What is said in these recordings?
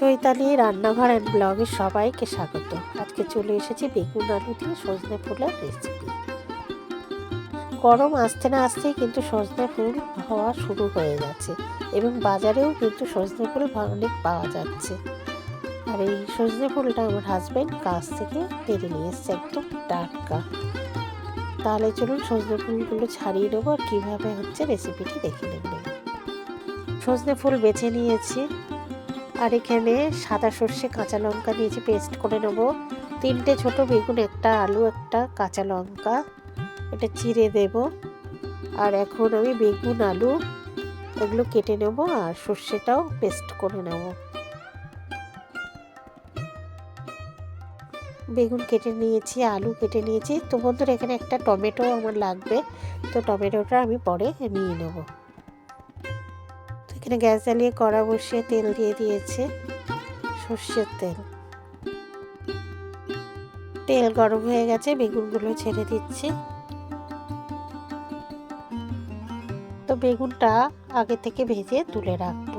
চৈতালি রান্নাঘর অ্যান্ড ব্লগে সবাইকে স্বাগত। আজকে চলে এসেছি বেগুন আলু দিয়ে সজনে ফুলের রেসিপি গরম আসতে না আসতেই কিন্তু সজনে ফুল হওয়া শুরু হয়ে গেছে এবং বাজারেও কিন্তু সজনে ফুল অনেক পাওয়া যাচ্ছে। আর এই সজনে ফুলটা আমার হাজব্যান্ড কাছ থেকে পেরে নিয়ে এসছে একদম টাটকা। তাহলে চলুন সজনে ফুলগুলো ছাড়িয়ে নেব আর কীভাবে হচ্ছে রেসিপিটি দেখে নেবেন সজনে ফুল বেছে নিয়েছি। আর এখানে সাদা সর্ষে, কাঁচা লঙ্কা নিয়েছি পেস্ট করে নেব। তিনটে ছোট বেগুন, একটা আলু, একটা কাঁচা লঙ্কা। এটা চিড়ে দেব। আর এখন আমি বেগুন, আলু এগুলো কেটে নেব আর সর্ষেটাও পেস্ট করে নেব। বেগুন কেটে নিয়েছি, আলু কেটে নিয়েছি। তো বন্ধুরা, এখানে একটা টমেটো আমার লাগবে। তো টমেটোটা আমি পরে নিয়ে নেব। এখানে গ্যাস জ্বালিয়ে কড়া বসিয়ে তেল দিয়ে দিয়েছে সর্ষের তেল। তেল গরম হয়ে গেছে, বেগুনগুলো ছেড়ে দিচ্ছি। তো বেগুনটা আগে থেকে ভেজে তুলে রাখব।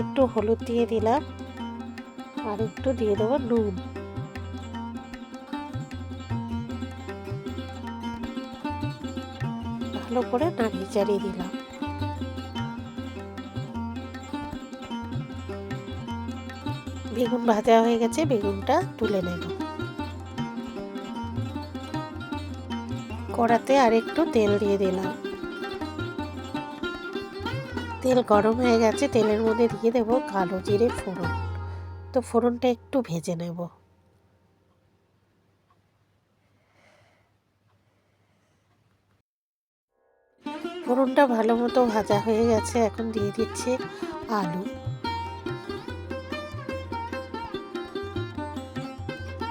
একটু হলুদ দিয়ে দিলাম আর একটু দিয়ে দেবো নুন। ভালো করে নাড়িয়ে চাড়িয়ে দিলাম। বেগুন ভাজা হয়ে গেছে, বেগুনটা তুলে নেব। কড়াতে আর একটু তেল দিয়ে দিলাম। তেল গরম হয়ে গেছে, তেলের মধ্যে দিয়ে দেবো কালো জিরে ফোড়ন। তো ফোড়নটা একটু ভেজে নেব। ফোড়নটা ভালো মতো ভাজা হয়ে গেছে, এখন দিয়ে দিচ্ছি আলু।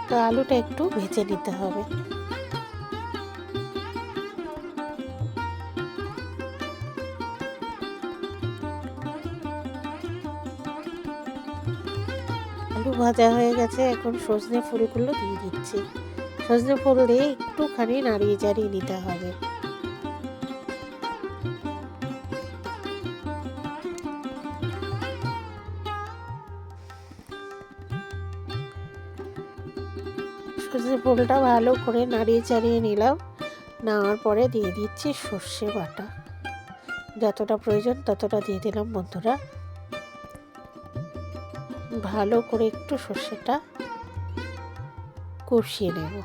তো আলুটা একটু ভেজে নিতে হবে। আলু ভাজা হয়ে গেছে, এখন সজনে ফুলগুলো দিয়ে দিচ্ছি। সজনে ফুল দিয়ে একটুখানি নাড়িয়ে চাড়িয়ে নিতে হবে। সর্ষে ফুলটা ভালো করে নাড়িয়ে চাড়িয়ে নিলাম। নেওয়ার পরে দিয়ে দিচ্ছি সর্ষে বাটা। যতটা প্রয়োজন ততটা দিয়ে দিলাম বন্ধুরা। ভালো করে একটু সর্ষেটা কষিয়ে নেব।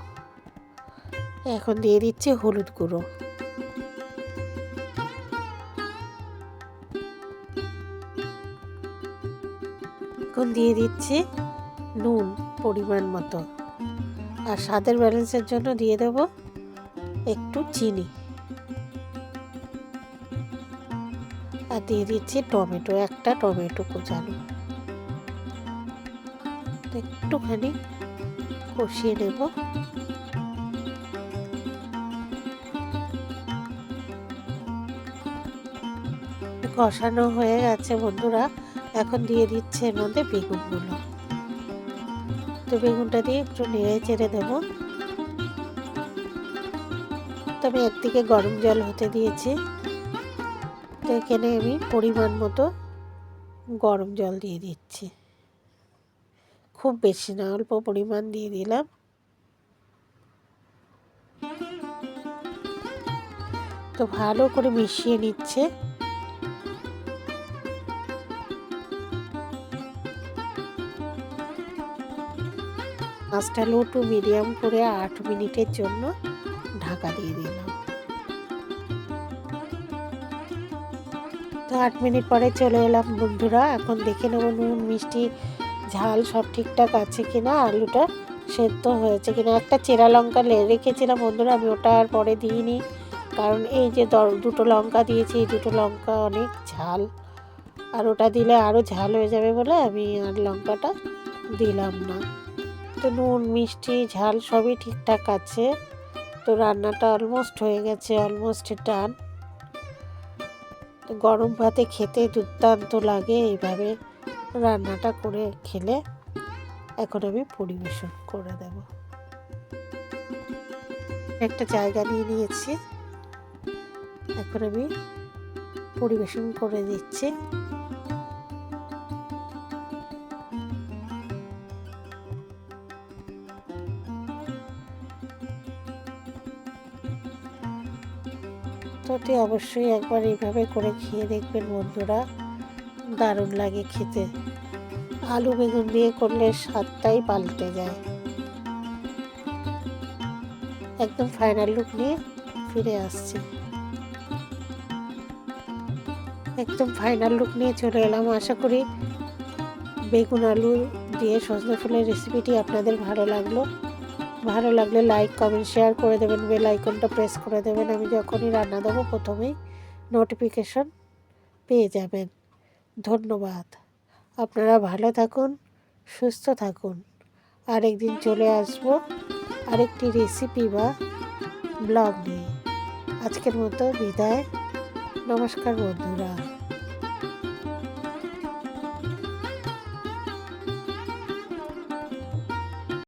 এখন দিয়ে দিচ্ছি হলুদ গুঁড়ো। এখন দিয়ে দিচ্ছি নুন পরিমাণ মতো। আর স্বাদের ব্যালেন্সের জন্য দিয়ে দেব একটু চিনি। আর দিয়ে দিচ্ছি টমেটো, একটা টমেটো কোচানো। একটুখানি কষিয়ে নেব। কষানো হয়ে গেছে বন্ধুরা, এখন দিয়ে দিচ্ছে এর মধ্যে বেগুনগুলো। তো বেগুনটা দিয়ে একটু নেড়ে চেড়ে দেবো। তবে একদিকে গরম জল হতে দিয়েছি। তো এখানে আমি পরিমাণ মতো গরম জল দিয়ে দিচ্ছি। খুব বেশি না, অল্প পরিমাণ দিয়ে দিলাম। তো ভালো করে মিশিয়ে নিচ্ছে। আঁচটা লো টু মিডিয়াম করে আট মিনিটের জন্য ঢাকা দিয়ে দিলাম। তো আট মিনিট পরে চলে এলাম বন্ধুরা, এখন দেখে নেব নুন, মিষ্টি, ঝাল সব ঠিকঠাক আছে কিনা, আলুটা সেদ্ধ হয়েছে কিনা। একটা চেরা লঙ্কা রেখেছিলাম বন্ধুরা, আমি ওটা আর পরে দিইনি। কারণ এই যে দুটো লঙ্কা দিয়েছি, এই দুটো লঙ্কা অনেক ঝাল। আর ওটা দিলে আরও ঝাল হয়ে যাবে বলে আমি আর লঙ্কাটা দিলাম না। তো নুন, মিষ্টি, ঝাল সবই ঠিকঠাক আছে। তো রান্নাটা অলমোস্ট হয়ে গেছে অলমোস্ট ডান তো গরম ভাতে খেতে দুর্দান্ত লাগে এইভাবে রান্নাটা করে খেলে। এখন আমি পরিবেশন করে দেব। একটা জায়গা নিয়ে নিয়েছি। এখন আমি পরিবেশন করে দিচ্ছি। পোস্তটি অবশ্যই একবার এইভাবে করে খেয়ে দেখবেন বন্ধুরা। দারুণ লাগে খেতে। আলু বেগুন দিয়ে করলে স্বাদটাই পাল্টে যায়। একদম ফাইনাল লুক নিয়ে ফিরে আসছি। একদম ফাইনাল লুক নিয়ে চলে এলাম। আশা করি বেগুন আলু দিয়ে সজনে ফুলের রেসিপিটি আপনাদের ভালো লাগল। ভালো লাগলে লাইক কমেন্ট শেয়ার করে দেবেন বেল আইকনটা প্রেস করে দেবেন, আমি যখনই রান্না দেবো প্রথমেই নোটিফিকেশন পেয়ে যাবেন। ধন্যবাদ। আপনারা ভালো থাকুন, সুস্থ থাকুন। আরেকদিন চলে আসব আরেকটি রেসিপি বা ব্লগ নিয়ে। আজকের মতো বিদায়। নমস্কার বন্ধুরা।